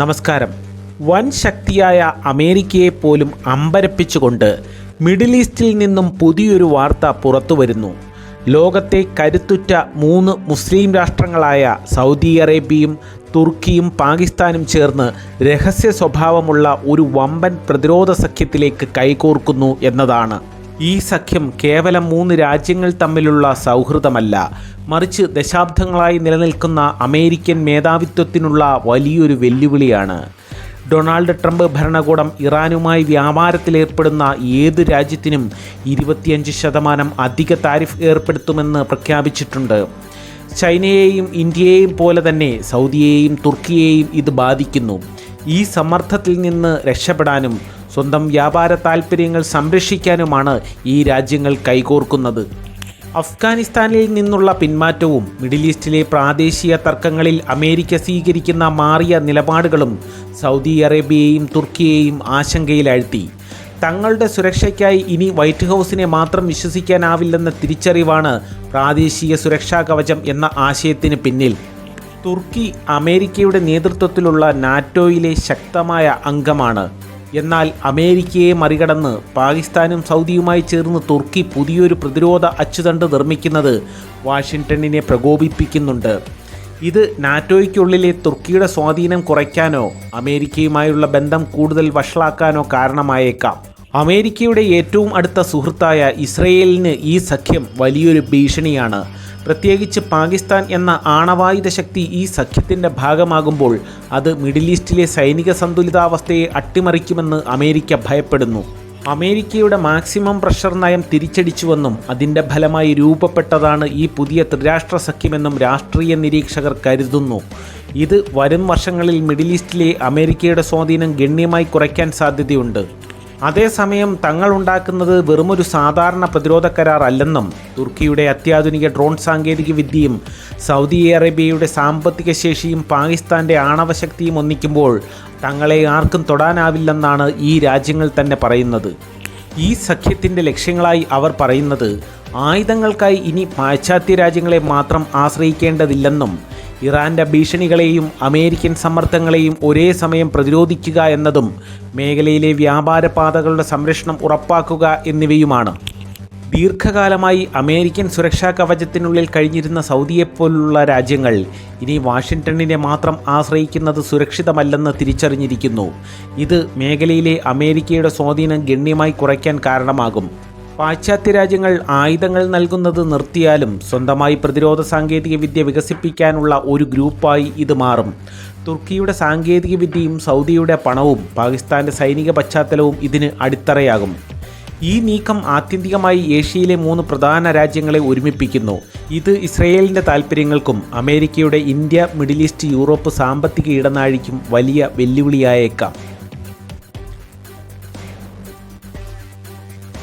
നമസ്കാരം. വൻ ശക്തിയായ അമേരിക്കയെ പോലും അമ്പരപ്പിച്ചുകൊണ്ട് മിഡിൽ ഈസ്റ്റിൽ നിന്നും പുതിയൊരു വാർത്ത പുറത്തു വരുന്നു. ലോകത്തെ കരുത്തുറ്റ മൂന്ന് മുസ്ലിം രാഷ്ട്രങ്ങളായ സൗദി അറേബ്യയും തുർക്കിയും പാകിസ്ഥാനും ചേർന്ന് രഹസ്യ സ്വഭാവമുള്ള ഒരു വമ്പൻ പ്രതിരോധ സഖ്യത്തിലേക്ക് കൈകോർക്കുന്നു എന്നതാണ്. ഈ സഖ്യം കേവലം മൂന്ന് രാജ്യങ്ങൾ തമ്മിലുള്ള സൗഹൃദമല്ല. മറിച്ച് ദശാബ്ദങ്ങളായി നിലനിൽക്കുന്ന അമേരിക്കൻ മേധാവിത്വത്തിനുള്ള വലിയൊരു വെല്ലുവിളിയാണ്. ഡൊണാൾഡ് ട്രംപ് ഭരണകൂടം ഇറാനുമായി വ്യാപാരത്തിലേർപ്പെടുന്ന ഏത് രാജ്യത്തിനും ഇരുപത്തിയഞ്ച് ശതമാനം അധിക താരിഫ് ഏർപ്പെടുത്തുമെന്ന് പ്രഖ്യാപിച്ചിട്ടുണ്ട്. ചൈനയെയും ഇന്ത്യയെയും പോലെ തന്നെ സൗദിയെയും തുർക്കിയെയും ഇത് ബാധിക്കുന്നു. ഈ സമ്മർദ്ദത്തിൽ നിന്ന് രക്ഷപ്പെടാനും സ്വന്തം വ്യാപാര താൽപ്പര്യങ്ങൾ സംരക്ഷിക്കാനുമാണ് ഈ രാജ്യങ്ങൾ കൈകോർക്കുന്നത്. അഫ്ഗാനിസ്ഥാനിൽ നിന്നുള്ള പിന്മാറ്റവും മിഡിൽ ഈസ്റ്റിലെ പ്രാദേശിക തർക്കങ്ങളിൽ അമേരിക്ക സ്വീകരിക്കുന്ന മാറിയ നിലപാടുകളും സൗദി അറേബ്യയെയും തുർക്കിയെയും ആശങ്കയിലാഴ്ത്തി. തങ്ങളുടെ സുരക്ഷയ്ക്കായി ഇനി വൈറ്റ് ഹൗസിനെ മാത്രം വിശ്വസിക്കാനാവില്ലെന്ന തിരിച്ചറിവാണ് പ്രാദേശിക സുരക്ഷാ കവചം എന്ന ആശയത്തിന് പിന്നിൽ. തുർക്കി അമേരിക്കയുടെ നേതൃത്വത്തിലുള്ള നാറ്റോയിലെ ശക്തമായ അംഗമാണ്. എന്നാൽ അമേരിക്കയെ മറികടന്ന് പാകിസ്ഥാനും സൗദിയുമായി ചേർന്ന് തുർക്കി പുതിയൊരു പ്രതിരോധ അച്ചുതണ്ട് നിർമ്മിക്കുന്നത് വാഷിങ്ടണിനെ പ്രകോപിപ്പിക്കുന്നുണ്ട്. ഇത് നാറ്റോയ്ക്കുള്ളിലെ തുർക്കിയുടെ സ്വാധീനം കുറയ്ക്കാനോ അമേരിക്കയുമായുള്ള ബന്ധം കൂടുതൽ വഷളാക്കാനോ കാരണമായേക്കാം. അമേരിക്കയുടെ ഏറ്റവും അടുത്ത സുഹൃത്തായ ഇസ്രയേലിന് ഈ സഖ്യം വലിയൊരു ഭീഷണിയാണ്. പ്രത്യേകിച്ച് പാകിസ്ഥാൻ എന്ന ആണവായുധ ശക്തി ഈ സഖ്യത്തിന്റെ ഭാഗമാകുമ്പോൾ അത് മിഡിൽ ഈസ്റ്റിലെ സൈനിക സന്തുലിതാവസ്ഥയെ അട്ടിമറിക്കുമെന്ന് അമേരിക്ക ഭയപ്പെടുന്നു. അമേരിക്കയുടെ മാക്സിമം പ്രഷർ നയം തിരിച്ചടിച്ചുവെന്നും അതിന്റെ ഫലമായി രൂപപ്പെട്ടതാണ് ഈ പുതിയ ത്രിരാഷ്ട്ര സഖ്യമെന്നും രാഷ്ട്രീയ നിരീക്ഷകർ കരുതുന്നു. ഇത് വരും വർഷങ്ങളിൽ മിഡിൽ ഈസ്റ്റിലെ അമേരിക്കയുടെ സ്വാധീനം ഗണ്യമായി കുറയ്ക്കാൻ സാധ്യതയുണ്ട്. അതേസമയം തങ്ങൾ ഉണ്ടാക്കുന്നത് വെറുമൊരു സാധാരണ പ്രതിരോധ കരാർ അല്ലെന്നും തുർക്കിയുടെ അത്യാധുനിക ഡ്രോൺ സാങ്കേതിക വിദ്യയും സൗദി അറേബ്യയുടെ സാമ്പത്തിക ശേഷിയും പാകിസ്ഥാന്റെ ആണവശക്തിയും ഒന്നിക്കുമ്പോൾ തങ്ങളെ ആർക്കും തൊടാനാവില്ലെന്നാണ് ഈ രാജ്യങ്ങൾ തന്നെ പറയുന്നത്. ഈ സഖ്യത്തിന്റെ ലക്ഷ്യങ്ങളായി അവർ പറയുന്നത് ആയുധങ്ങൾക്കായി ഇനി പാശ്ചാത്യ രാജ്യങ്ങളെ മാത്രം ആശ്രയിക്കേണ്ടതില്ലെന്നും ഇറാന്റെ ഭീഷണികളെയും അമേരിക്കൻ സമ്മർദ്ദങ്ങളെയും ഒരേ സമയം പ്രതിരോധിക്കുക എന്നതും മേഖലയിലെ വ്യാപാര പാതകളുടെ സംരക്ഷണം ഉറപ്പാക്കുക എന്നിവയുമാണ്. ദീർഘകാലമായി അമേരിക്കൻ സുരക്ഷാ കവചത്തിനുള്ളിൽ കഴിഞ്ഞിരുന്ന സൗദിയെപ്പോലുള്ള രാജ്യങ്ങൾ ഇനി വാഷിംഗ്ടണിനെ മാത്രം ആശ്രയിക്കുന്നത് സുരക്ഷിതമല്ലെന്ന് തിരിച്ചറിഞ്ഞിരിക്കുന്നു. ഇത് മേഖലയിലെ അമേരിക്കയുടെ സ്വാധീനം ഗണ്യമായി കുറയ്ക്കാൻ കാരണമാകും. പാശ്ചാത്യ രാജ്യങ്ങൾ ആയുധങ്ങൾ നൽകുന്നത് നിർത്തിയാലും സ്വന്തമായി പ്രതിരോധ സാങ്കേതിക വിദ്യ വികസിപ്പിക്കാനുള്ള ഒരു ഗ്രൂപ്പായി ഇത് മാറും. തുർക്കിയുടെ സാങ്കേതിക വിദ്യയും സൗദിയുടെ പണവും പാകിസ്ഥാന്റെ സൈനിക പശ്ചാത്തലവും ഇതിന് അടിത്തറയാകും. ഈ നീക്കം ആത്യന്തികമായി ഏഷ്യയിലെ മൂന്ന് പ്രധാന രാജ്യങ്ങളെ ഒരുമിപ്പിക്കുന്നു. ഇത് ഇസ്രയേലിന്റെ താൽപ്പര്യങ്ങൾക്കും അമേരിക്കയുടെ ഇന്ത്യ മിഡിൽ ഈസ്റ്റ് യൂറോപ്പ് സാമ്പത്തിക ഇടനാഴിക്കും വലിയ വെല്ലുവിളിയായേക്കാം.